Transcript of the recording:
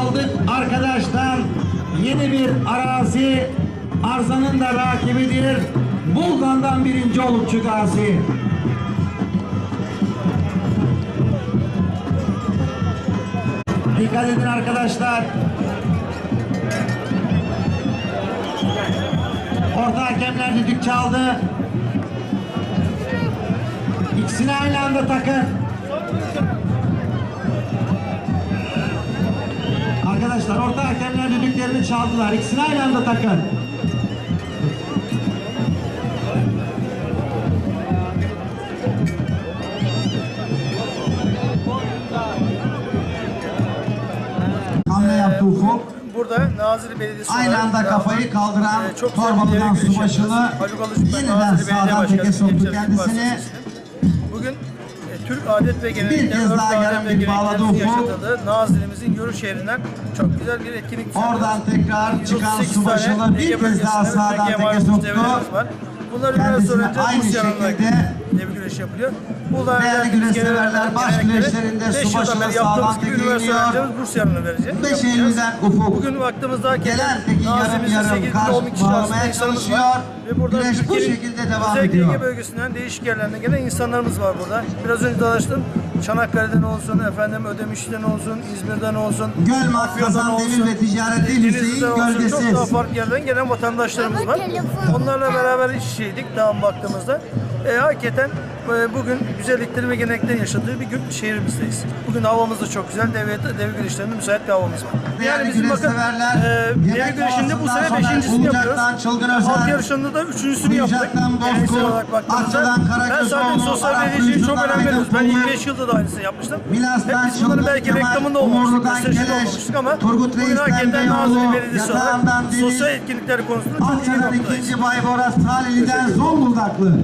aldık arkadaşlar. Yeni bir arazi arzanın da rakibidir. Buldan'dan birinci olukçu Gazi. Dikkat edin arkadaşlar. Orta hakemler düdük çaldı. İkisini aynı anda takın. Arkadaşlar orta hakemler düdüklerini çaldılar. İkisini aynı anda takın. Hamle yaptı Ufuk. Burada Nazilli Belediyesi Aynı olarak anda da- kafayı kaldıran Ee, çok Torbalı'dan subaşını yeniden sağdan teke soktu kendisini. Bugün e, Türk adet ve Bir gelenekleri, kez örf daha adet ve bir bağladı geleneklerimizin Ufuk. yaşadığı Nazilimizin yürü şehrinden çok güzel bir etkinlik Oradan tekrar çıkan 138 subaşını tane bir kez daha sağdan teke soktu. Bunları biraz sonra önce aynı Rus yanına şekilde dev güreş yapılıyor. Bunlar değerli güreş severler baş güreşlerinde beri yaptığımız sağdan gibi üniversite iniyor. öğrencilerimiz burs yarını vereceğiz. 5 yapacağız. Eylül'den Ufuk. Bugün baktığımızda Gelen Tekin yarım Nazillimizin yarım 8 ile karşı 12 kişi arasında bağlamaya çalışıyor. Ve burada Güreş bu şekilde devam özellikle ediyor. Ege bölgesinden değişik yerlerden gelen insanlarımız var burada. Biraz önce dolaştım. Çanakkale'den olsun, efendim Ödemiş'ten olsun, İzmir'den olsun, Kazan, olsun, Demir ve Ticaret Değil Denizli'den Hüseyin. Gölgesiz. Çok daha farklı yerden gelen vatandaşlarımız var. Onlarla beraber iç içeydik tam baktığımızda. E, hakikaten e, bugün güzellikleri ve geleneklerin yaşadığı bir gün şehrimizdeyiz. Bugün havamız da çok güzel. Dev, dev güreşlerinde müsait bir havamız var. Değerli güreş severler, e, dev yemek güreşinde bu sene beşincisini yapıyoruz. Halk yarışında da üçüncüsünü yaptık. Bozkurt, olarak baktığımızda. Ben zaten sosyal medyacıyı çok önem veriyoruz. Ben Ahmet 25 yılda da aynısını yapmıştım. Hep biz bunların belki reklamında olmamıştık, gösterişinde olmamıştık ama Turgut bugün hakikaten Nazilli Belediyesi olarak sosyal etkinlikler konusunda çok iyi noktadayız. ikinci Bay Boras, Talili'den Zonguldaklı.